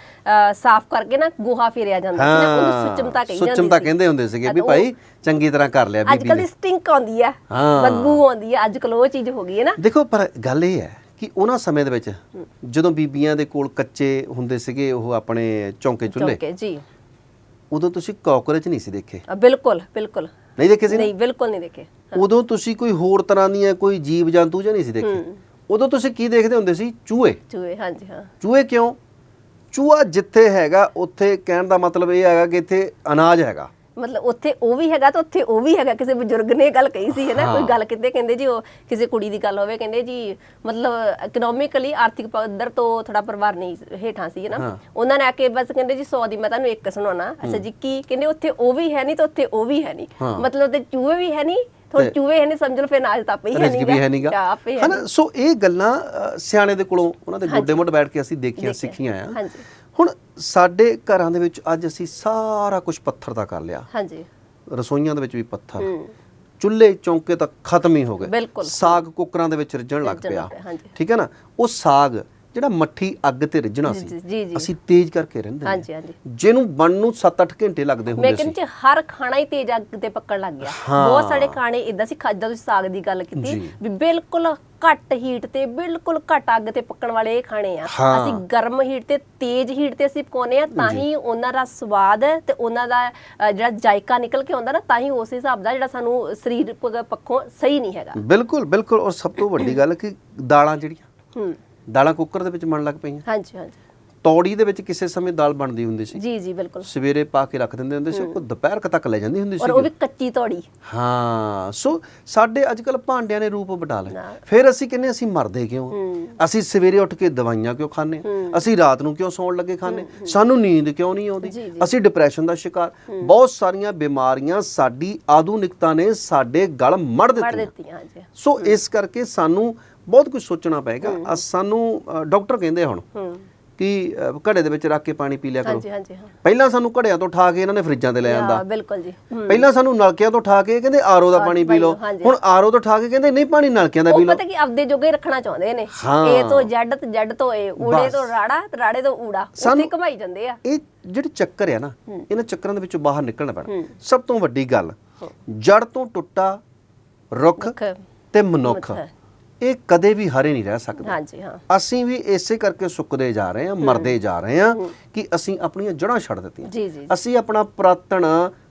ਸਾਫ਼ ਕਰਕੇ ਨਾ ਗੋਹਾ ਫੇਰਿਆ ਜਾਂਦਾ ਸੀ ਨਾ ਉਹਨੂੰ ਸੁੱਚਮਤਾ ਕਹੀ ਜਾਂਦੀ
ਸੁੱਚਮਤਾ ਕਹਿੰਦੇ ਹੁੰਦੇ ਸੀਗੇ ਵੀ ਭਾਈ ਚੰਗੀ ਤਰ੍ਹਾਂ ਕਰ ਲਿਆ
ਅੱਜ
ਬੀਬੀ
ਕੱਲ
ਨੇ।
ਦੀ ਸਟਿੰਕ ਆਉਂਦੀ ਆ
ਹਾਂ।
ਬਦਬੂ ਆਉਂਦੀ ਆ ਅੱਜ ਕੱਲ ਉਹ ਚੀਜ਼ ਹੋ ਗਈ ਹੈ ਨਾ।
ਦੇਖੋ ਪਰ ਗੱਲ ਇਹ ਹੈ ਕਿ ਉਹਨਾਂ ਸਮੇਂ ਦੇ ਵਿੱਚ ਜਦੋਂ ਬੀਬੀਆਂ ਦੇ ਕੋਲ ਕੱਚੇ ਹੁੰਦੇ ਸੀਗੇ ਉਹ ਆਪਣੇ ਚੌਂਕੇ ਚੁੱਲ੍ਹੇ?
ਚੌਕੇ ਜੀ।
ਉਦੋਂ ਤੁਸੀਂ ਕਾਕਰੋਚ ਨਹੀਂ ਸੀ ਦੇਖੇ?
ਬਿਲਕੁਲ ਬਿਲਕੁਲ।
ਨਹੀਂ ਦੇਖੇ ਸੀ?
ਨਹੀਂ ਬਿਲਕੁਲ ਨਹੀਂ ਦੇਖੇ।
ਉਦੋਂ ਤੁਸੀਂ ਕੋਈ ਹੋਰ ਤਰ੍ਹਾਂ ਦੀਆਂ ਕੋਈ ਜੀਵ ਜੰਤੂ ਜਾਂ ਨਹੀਂ ਸੀ ਦੇਖੇ? ਉਦੋਂ ਤੁਸੀਂ ਕੀ ਦੇਖਦੇ ਹੁੰਦੇ ਸੀ? ਚੂਹੇ।
ਚੂਹੇ ਹਾਂਜੀ ਹਾਂ।
ਚੂਹੇ ਕਿਉਂ? ਚੂਹਾ ਜਿੱਥੇ ਹੈਗਾ ਉੱਥੇ ਕਹਿਣ ਦਾ ਮਤਲਬ ਇਹ ਹੈਗਾ ਕਿ ਇੱਥੇ ਅਨਾਜ ਹੈਗਾ।
ਮਤਲਬ ਉੱਥੇ ਉਹ ਵੀ ਹੈਗਾ ਤੇ ਉੱਥੇ ਉਹ ਵੀ ਹੈਗਾ। ਕਿਸੇ ਬਜ਼ੁਰਗ ਨੇ ਇਹ ਗੱਲ ਕਹੀ ਸੀ ਹੈ ਨਾ? ਕੋਈ ਗੱਲ ਕਿਤੇ ਕਹਿੰਦੇ ਜੀ ਉਹ ਕਿਸੇ ਕੁੜੀ ਦੀ ਗੱਲ ਹੋਵੇ ਕਹਿੰਦੇ ਜੀ ਮਤਲਬ ਇਕਨੋਮਿਕਲੀ ਆਰਥਿਕ ਪੱਧਰ ਤੋਂ ਥੋੜਾ ਪਰਿਵਾਰ ਨਹੀਂ ਹੇਠਾਂ ਸੀ ਹੈ ਨਾ? ਉਹਨਾਂ ਨੇ ਆ ਕੇ ਬਸ ਕਹਿੰਦੇ ਜੀ 100 ਦੀ ਮੈਂ ਤੁਹਾਨੂੰ ਇੱਕ ਸੁਣਾਉਣਾ। ਅੱਛਾ ਜੀ ਕੀ ਕਹਿੰਦੇ ਉੱਥੇ ਉਹ ਵੀ ਹੈ ਨਹੀਂ ਤੇ ਉੱਥੇ ਉਹ ਵੀ ਹੈ ਨਹੀਂ। ਮਤਲਬ ਤੇ ਚੂਹੇ ਵੀ ਹੈ ਨਹੀਂ ਥੋੜੇ ਚੂਹੇ ਹੈ ਨਹੀਂ ਸਮਝ ਲਓ ਫਿਰ ਨਾਜ ਤਾਂ ਆਪੇ ਹੀ ਹੈ ਨਹੀਂਗਾ। ਹੈ
ਹਨਾ ਸੋ ਇਹ ਗੱਲਾਂ ਸਿਆਣੇ ਦੇ ਕੋਲੋਂ ਉਹਨਾਂ ਦੇ ਗੋਡੇ ਮੁੱਢ ਬੈਠ ਕੇ ਅਸੀਂ ਦੇਖੀਆਂ। ਸਿੱਖੀਆਂ ਆ।
ਹਾਂਜੀ।
ਹੁਣ ਸਾਡੇ ਘਰਾਂ ਦੇ ਵਿੱਚ ਅੱਜ ਅਸੀਂ ਸਾਰਾ ਕੁਝ ਪੱਥਰ ਦਾ ਕਰ ਲਿਆ।
ਹਾਂਜੀ।
ਰਸੋਈਆਂ ਦੇ ਵਿੱਚ ਵੀ ਪੱਥਰ। ਚੁੱਲ੍ਹੇ ਚੌਂਕੇ ਤਾਂ ਖਤਮ ਹੀ ਹੋ ਗਏ। ਸਾਗ ਕੁੱਕਰਾਂ ਦੇ ਵਿੱਚ ਰਿੱਝਣ ਲੱਗ ਪਿਆ। ਠੀਕ ਹੈ ਨਾ? ਉਹ ਸਾਗ ਜਿਹੜਾ ਮੱਠੀ ਅੱਗ ਤੇ ਰਿੱਝਣਾ ਸੀ। ਅਸੀਂ ਤੇਜ਼ ਕਰਕੇ ਰਹਿੰਦੇ ਹਾਂ।
ਹਾਂਜੀ ਹਾਂਜੀ।
ਜਿਹਨੂੰ ਬਣ ਨੂੰ 7-8 ਘੰਟੇ ਲੱਗਦੇ
ਮੈਂ
ਹੁੰਦੇ ਸੀ।
ਕਹਿੰਦੀ ਹਰ ਖਾਣਾ ਹੀ ਤੇਜ਼ ਅੱਗ ਤੇ ਪੱਕਣ ਲੱਗ ਗਿਆ। ਬਹੁਤ ਸਾਰੇ ਖਾਣੇ ਇਦਾਂ ਸੀ ਖਾਦਾ ਤੁਸੀਂ ਸਾਗ ਦੀ ਗੱਲ ਕੀਤੀ। ਵੀ ਬਿਲਕੁਲ ਘੱਟ ਹੀਟ ਤੇ ਬਿਲਕੁਲ ਘੱਟ ਅੱਗ ਤੇ ਪੱਕਣ ਵਾਲੇ ਇਹ ਖਾਣੇ ਆ।
ਹਾਂ।
ਅਸੀਂ ਗਰਮ ਹੀਟ ਤੇ ਤੇਜ਼ ਹੀਟ ਤੇ ਅਸੀਂ ਪਕਾਉਨੇ ਆ ਤਾਂ ਹੀ ਉਹਨਾਂ ਦਾ ਸਵਾਦ ਤੇ ਉਹਨਾਂ ਦਾ ਅ, ਜਿਹੜਾ ਜਾਇਕਾ ਨਿਕਲ ਕੇ ਆਉਂਦਾ ਨਾ ਤਾਂ ਹੀ ਉਸ ਹਿਸਾਬ ਦਾ ਜਿਹੜਾ ਸਾਨੂੰ ਸਰੀਰ ਪ- ਪੱਖੋਂ ਸਹੀ ਨਹੀਂ ਹੈਗਾ।
ਬਿਲਕੁਲ ਬਿਲਕੁਲ। ਔਰ ਸਭ ਤੋਂ ਵੱਡੀ ਗੱਲ ਕਿ ਦਾਲਾਂ ਜਿਹੜੀਆਂ
ਹੂੰ।
ਦਾਲਾਂ ਕੁੱਕਰ ਦੇ ਵਿੱਚ ਬਣਨ ਲੱਗ ਪਈਆਂ।
ਹਾਂਜੀ ਹਾਂਜੀ।
ਤੌੜੀ ਦੇ ਵਿੱਚ ਕਿਸੇ ਸਮੇਂ ਦਾਲ ਬਣਦੀ ਹੁੰਦੀ ਸੀ?
ਜੀ ਜੀ ਬਿਲਕੁਲ।
ਸਵੇਰੇ ਪਾ ਕੇ ਰੱਖ ਦਿੰਦੇ ਹੁੰਦੇ ਸੀ ਉਹ ਦੁਪਹਿਰ ਕੁ ਤੱਕ ਲੈ ਜਾਂਦੀ ਹੁੰਦੀ
ਔਰ
ਸੀ
ਉਹ ਵੀ ਕੱਚੀ ਤੌੜੀ।
ਹਾਂ ਸੋ ਸਾਡੇ ਅੱਜ ਕੱਲ ਭਾਂਡਿਆਂ ਨੇ ਰੂਪ ਬਟਾ ਲਏ। ਫਿਰ ਅਸੀਂ ਕਹਿੰਦੇ ਅਸੀਂ ਮਰਦੇ ਕਿਉਂ? ਅਸੀਂ ਸਵੇਰੇ ਉੱਠ ਕੇ ਦਵਾਈਆਂ ਕਿਉਂ ਖਾਂਦੇ ਅਸੀਂ ਰਾਤ ਨੂੰ ਕਿਉਂ ਸੌਣ ਲੱਗੇ ਖਾਂਦੇ ਸਾਨੂੰ ਨੀਂਦ ਕਿਉਂ ਨਹੀਂ ਆਉਂਦੀ। ਅਸੀਂ ਡਿਪਰੈਸ਼ਨ ਦਾ ਸ਼ਿਕਾਰ। ਬਹੁਤ ਸਾਰੀਆਂ ਬਿਮਾਰੀਆਂ ਸਾਡੀ ਆਧੁਨਿਕਤਾ ਨੇ ਸਾਡੇ ਗਲ ਮੜ ਦਿੱਤੀਆਂ। ਸੋ ਇਸ ਕਰਕੇ ਸਾਨੂੰ ਬਹੁਤ ਕੁਝ ਸੋਚਣਾ ਪਏਗਾ। ਸਾਨੂੰ ਡਾਕਟਰ ਕਹਿੰਦੇ ਹੁਣ ਕਿ ਘੜੇ ਦੇ ਵਿੱਚ ਰੱਖ ਕੇ ਪਾਣੀ ਪੀ ਲਿਆ ਕਰੋ।
ਹਾਂਜੀ ਹਾਂਜੀ ਹਾਂ।
ਪਹਿਲਾਂ ਸਾਨੂੰ ਘੜਿਆਂ ਤੋਂ ਠਾ ਕੇ ਇਹਨਾਂ ਨੇ ਫਰਿੱਜਾਂ ਤੇ ਲੈ ਆਂਦਾ
ਹਾਂ ਬਿਲਕੁਲ ਜੀ।
ਪਹਿਲਾਂ ਸਾਨੂੰ ਨਲਕਿਆਂ ਤੋਂ ਠਾ ਕੇ ਕਹਿੰਦੇ ਆਰਓ ਦਾ ਪਾਣੀ ਪੀ ਲਓ।
ਹਾਂਜੀ।
ਹੁਣ ਆਰਓ ਤੋਂ ਠਾ ਕੇ ਕਹਿੰਦੇ ਨਹੀਂ ਪਾਣੀ ਨਲਕਿਆਂ ਦਾ ਪੀ
ਉਹ
ਲਓ।
ਪਤਾ ਕੀ ਆਪਦੇ ਜੋਗੇ ਰੱਖਣਾ ਚਾਹੁੰਦੇ ਨੇ।
ਹਾਂ।
ਏ ਤੋਂ ਜੈਡ ਤੇ ਜੈਡ ਤੋਂ ਏ ਊੜੇ
ਬਸ।
ਤੋਂ ਰਾੜਾ ਤੇ ਰਾੜੇ ਤੋਂ ਊੜਾ। ਉੱਥੇ
ਸਾਨੂੰ-
ਘਮਾਈ ਜਾਂਦੇ ਆ।
ਇਹ ਜਿਹੜੇ ਚੱਕਰ ਆ ਨਾ ਇਹਨਾਂ ਚੱਕਰਾਂ ਦੇ ਵਿੱਚੋਂ ਬਾਹਰ ਨਿਕਲਣਾ ਪੈਣਾ। ਸਭ ਤੋਂ ਵੱਡੀ ਗੱਲ ਜੜ ਤੋਂ ਟੁੱਟਾ ਰੁੱਖ। ਤੇ ਮਨੁੱਖ।
ਮਨੁੱਖ।
ਇਹ ਕਦੇ ਵੀ ਹਰੇ ਨਹੀਂ ਰਹਿ ਸਕਦੇ।
ਹਾਂਜੀ ਹਾਂ।
ਅਸੀਂ ਵੀ ਇਸੇ ਕਰਕੇ ਸੁੱਕਦੇ ਜਾ ਰਹੇ ਹਾਂ ਮਰਦੇ ਜਾ ਰਹੇ ਹਾਂ ਕਿ ਅਸੀਂ ਆਪਣੀਆਂ ਜੜ੍ਹਾਂ ਛੱਡ ਦਿੱਤੀਆਂ।
ਜੀ ਜੀ
ਅਸੀਂ ਆਪਣਾ ਪੁਰਾਤਨ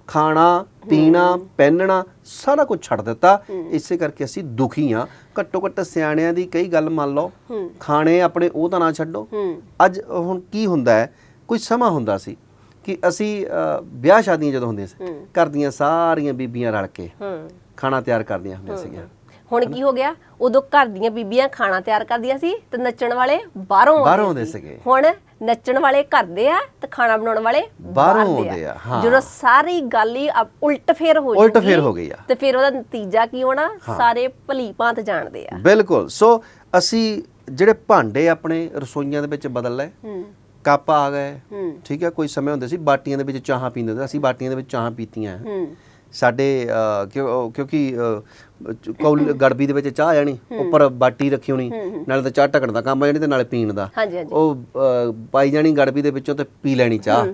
ਖਾਣਾ ਪੀਣਾ ਪਹਿਨਣਾ ਸਾਰਾ ਕੁਝ ਛੱਡ ਦਿੱਤਾ। ਇਸੇ ਕਰਕੇ ਅਸੀਂ ਦੁਖੀ ਆ ਘੱਟੋ ਘੱਟ ਸਿਆਣਿਆਂ ਦੀ ਕਈ ਗੱਲ ਮੰਨ ਲਓ। ਖਾਣੇ ਆਪਣੇ ਉਹ ਤਾਂ ਨਾ ਛੱਡੋ।
ਹੂੰ।
ਅੱਜ ਹੁਣ ਕੀ ਹੁੰਦਾ ਹੈ? ਕੋਈ ਸਮਾਂ ਹੁੰਦਾ ਸੀ ਕਿ ਅਸੀਂ ਵਿਆਹ ਸ਼ਾਦੀਆਂ ਜਦੋਂ ਹੁੰਦੀਆਂ ਸੀ ਘਰ ਦੀਆਂ ਸਾਰੀਆਂ ਬੀਬੀਆਂ ਰਲ ਕੇ
ਹੂੰ।
ਖਾਣਾ ਤਿਆਰ ਕਰਦੀਆਂ ਹੁੰਦੀਆਂ ਸੀਗੀਆਂ।
ਹੁਣ ਕੀ ਹੋ ਗਿਆ? ਉਦੋਂ ਘਰ ਦੀਆਂ ਬੀਬੀਆਂ ਖਾਣਾ ਤਿਆਰ ਕਰਦੀਆਂ ਸੀ ਤੇ ਨੱਚਣ ਵਾਲੇ ਬਾਹਰੋਂ ਆਉਂਦੇ
ਬਾਹਰੋਂ ਆਉਂਦੇ। ਸੀਗੇ।
ਹੁਣ ਨੱਚਣ ਵਾਲੇ ਘਰ ਦੇ ਆ ਤੇ ਖਾਣਾ ਬਣਾਉਣ ਵਾਲੇ
ਬਾਹਰੋਂ ਆਉਂਦੇ ਆ।
ਜਦੋਂ ਸਾਰੀ ਗੱਲ ਹੀ ਉਲਟ ਫੇਰ ਹੋ
ਉਲਟ
ਜਾਊਗੀ
ਫੇਰ ਹੋ ਗਈ ਆ।
ਤੇ ਫਿਰ ਉਹਦਾ ਨਤੀਜਾ ਕੀ ਹੋਣਾ? ਸਾਰੇ ਭਲੀ ਭਾਂਤ ਜਾਣਦੇ ਆ।
ਬਿਲਕੁਲ। ਸੋ ਅਸੀਂ ਜਿਹੜੇ ਭਾਂਡੇ ਆਪਣੇ ਰਸੋਈਆਂ ਦੇ ਵਿੱਚ ਬਦਲ ਲਏ।
ਹੂੰ।
ਕੱਪ ਆ ਗਏ।
ਹੂੰ।
ਠੀਕ ਹੈ ਕੋਈ ਸਮੇਂ ਹੁੰਦੇ ਸੀ ਬਾਟੀਆਂ ਦੇ ਵਿੱਚ ਚਾਹਾਂ ਪੀਂਦੇ ਸੀ। ਅਸੀਂ ਬਾਟੀਆਂ ਦੇ ਵਿੱਚ ਚਾਹਾਂ ਪੀਤੀਆਂ।
ਹੂੰ।
ਸਾਡੇ ਕਿਉਂਕਿ ਕੌਲ ਗੜਬੀ ਦੇ ਵਿੱਚ ਚਾਹ ਆ ਜਾਣੀ ਉੱਪਰ ਬਾਟੀ ਰੱਖੀ ਹੋਣੀ ਨਾਲੇ ਤਾਂ ਚਾਹ ਢੱਕਣ ਦਾ ਕੰਮ ਆ ਜਾਣੀ ਤੇ ਨਾਲੇ ਪੀਣ ਦਾ। ਉਹ ਪਾਈ ਜਾਣੀ ਗੜਬੀ ਦੇ ਵਿੱਚੋਂ ਤੇ ਪੀ ਲੈਣੀ ਚਾਹ।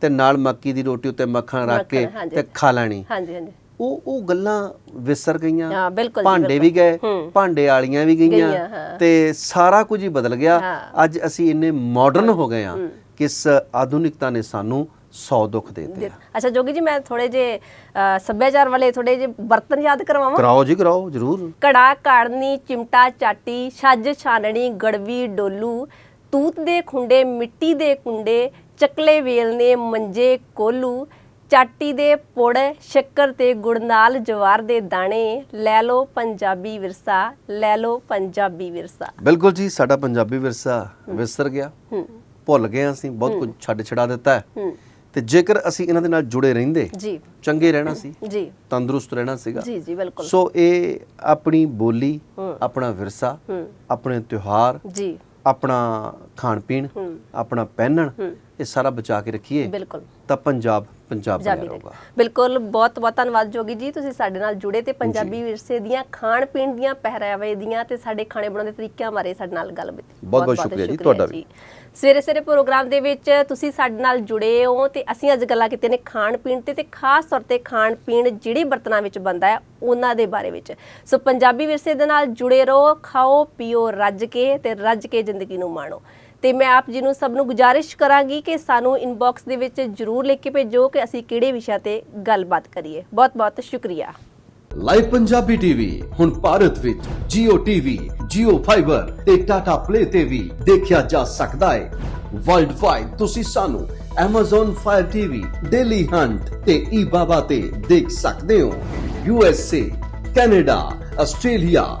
ਤੇ ਨਾਲ ਮੱਕੀ ਦੀ ਰੋਟੀ ਉੱਤੇ ਮੱਖਣ ਰੱਖ ਕੇ। ਤੇ ਖਾ ਲੈਣੀ।
ਹਾਂਜੀ ਹਾਂਜੀ।
ਉਹ ਉਹ ਗੱਲਾਂ ਵਿਸਰ ਗਈਆਂ। ਭਾਂਡੇ ਵੀ ਗਏ। ਭਾਂਡੇ ਵਾਲੀਆਂ ਵੀ
ਗਈਆਂ।
ਤੇ ਸਾਰਾ ਕੁਝ ਹੀ ਬਦਲ ਗਿਆ। ਅੱਜ ਅਸੀਂ ਇੰਨੇ ਮਾਡਰਨ ਹੋ ਗਏ ਆ ਕਿ ਇਸ ਆਧੁਨਿਕਤਾ ਨੇ ਸਾਨੂੰ 100 ਦੁੱਖ ਦਿੱਤੇ।
ਅੱਛਾ ਜੋਗੀ ਜੀ ਮੈਂ ਥੋੜੇ ਜੇ ਸੱਭਿਆਚਾਰ ਵਾਲੇ ਥੋੜੇ ਜੇ ਬਰਤਨ ਯਾਦ ਕਰਵਾਵਾਂ?
ਕਰਾਓ ਜੀ ਕਰਾਓ ਜਰੂਰ।
ਕੜਾ ਕਾੜਨੀ ਚਿਮਟਾ ਚਾਟੀ ਛੱਜ ਛਾਨਣੀ ਗੜਵੀ ਡੋਲੂ ਤੂਤ ਦੇ ਖੁੰਡੇ ਮਿੱਟੀ ਦੇ ਕੁੰਡੇ ਚੱਕਲੇ ਵੇਲਨੇ ਮੰਜੇ ਕੋਲੂ ਚਾਟੀ ਦੇ ਪੁੜ ਸ਼ੱਕਰ ਤੇ ਗੁੜ ਨਾਲ ਜਵਾਰ ਦੇ ਦਾਣੇ ਲੈ ਲਓ ਪੰਜਾਬੀ ਵਿਰਸਾ ਲੈ ਲਓ ਪੰਜਾਬੀ ਵਿਰਸਾ।
ਬਿਲਕੁਲ ਜੀ ਸਾਡਾ ਪੰਜਾਬੀ ਵਿਰਸਾ ਵਿਸਰ ਗਿਆ। ਭੁੱਲ ਗਏ ਅਸੀਂ ਬਹੁਤ ਕੁਝ ਛੱਡ ਛੜਾ ਦਿੱਤਾ ਹੈ। ਤੇ ਜੇਕਰ ਅਸੀਂ ਇਹਨਾਂ ਦੇ ਨਾਲ ਜੁੜੇ ਰਹਿੰਦੇ
ਜੀ।
ਚੰਗੇ ਰਹਿਣਾ ਸੀ
ਜੀ।
ਤੰਦਰੁਸਤ ਰਹਿਣਾ ਸੀਗਾ।
ਜੀ ਜੀ ਬਿਲਕੁਲ।
ਸੋ ਇਹ ਆਪਣੀ ਬੋਲੀ। ਆਪਣਾ ਵਿਰਸਾ ਆਪਣੇ ਤਿਉਹਾਰ
ਜੀ।
ਆਪਣਾ ਖਾਣ ਪੀਣ ਆਪਣਾ ਪਹਿਨਣ ਇਹ ਸਾਰਾ ਬਚਾ ਕੇ ਰੱਖੀਏ।
ਬਿਲਕੁਲ।
ਤਾਂ ਪੰਜਾਬ ਪੰਜਾਬ ਬਣਿਆ ਰਹੂਗਾ।
ਬਿਲਕੁਲ ਬਹੁਤ ਬਹੁਤ ਧੰਨਵਾਦ ਜੋਗੀ ਜੀ ਤੁਸੀਂ ਸਾਡੇ ਨਾਲ ਜੁੜੇ ਤੇ ਪੰਜਾਬੀ ਵਿਰਸੇ ਦੀਆਂ ਖਾਣ ਪੀਣ ਦੀਆਂ ਪਹਿਰਾਵੇ ਦੀਆਂ ਤੇ ਸਾਡੇ ਖਾਣੇ ਬਣਾਉਣ ਦੇ ਤਰੀਕਿਆਂ ਬਾਰੇ ਸਾਡੇ ਨਾਲ ਗੱਲ ਕੀਤੀ
ਬਹੁਤ-ਬਹੁਤ ਸ਼ੁਕਰੀਆ ਜੀ, ਤੁਹਾਡਾ ਵੀ।
ਸਵੇਰੇ ਸਵੇਰੇ ਪ੍ਰੋਗਰਾਮ ਦੇ ਵਿੱਚ ਤੁਸੀਂ ਸਾਡੇ ਨਾਲ ਜੁੜੇ ਹੋ ਤੇ ਅਸੀਂ ਅੱਜ ਗੱਲਾਂ ਕੀਤੀਆਂ ਨੇ ਖਾਣ ਪੀਣ ਤੇ ਤੇ ਖਾਸ ਤੌਰ ਤੇ ਖਾਣ ਪੀਣ ਜਿਹੜੇ ਬਰਤਨਾਂ ਵਿੱਚ ਬੰਦਾ ਹੈ ਉਹਨਾਂ ਦੇ ਬਾਰੇ ਵਿੱਚ। ਸੋ ਪੰਜਾਬੀ ਵਿਰਸੇ ਦੇ ਨਾਲ ਜੁੜੇ ਰਹੋ ਖਾਓ ਪੀਓ ਰੱਜ ਕੇ ਤੇ ਰੱਜ ਕੇ ਜ਼ਿੰਦਗੀ ਨੂੰ ਮਾਣੋ। ਤੇ ਮੈਂ ਆਪ ਜੀ ਨੂੰ ਸਭ ਨੂੰ ਗੁਜ਼ਾਰਿਸ਼ ਕਰਾਂਗੀ ਕਿ ਸਾਨੂੰ ਇਨਬਾਕਸ ਦੇ ਵਿੱਚ ਜਰੂਰ ਲਿਖ ਕੇ ਭੇਜੋ ਕਿ ਅਸੀਂ ਕਿਹੜੇ ਵਿਸ਼ਾ ਤੇ ਗੱਲਬਾਤ ਕਰੀਏ। ਬਹੁਤ ਬਹੁਤ ਸ਼ੁਕਰੀਆ।
ਲਾਈਵ ਪੰਜਾਬੀ ਟੀਵੀ ਹੁਣ ਭਾਰਤ ਵਿੱਚ Jio TV, Jio Fiber ਤੇ Tata Play ਤੇ ਵੀ ਦੇਖਿਆ ਜਾ ਸਕਦਾ ਹੈ। ਵਰਲਡ ਵਾਈਡ ਤੁਸੀਂ ਸਾਨੂੰ Amazon Fire TV, Daily Hunt ਤੇ eBaba ਤੇ ਦੇਖ ਸਕਦੇ ਹੋ। USA, Canada, Australia,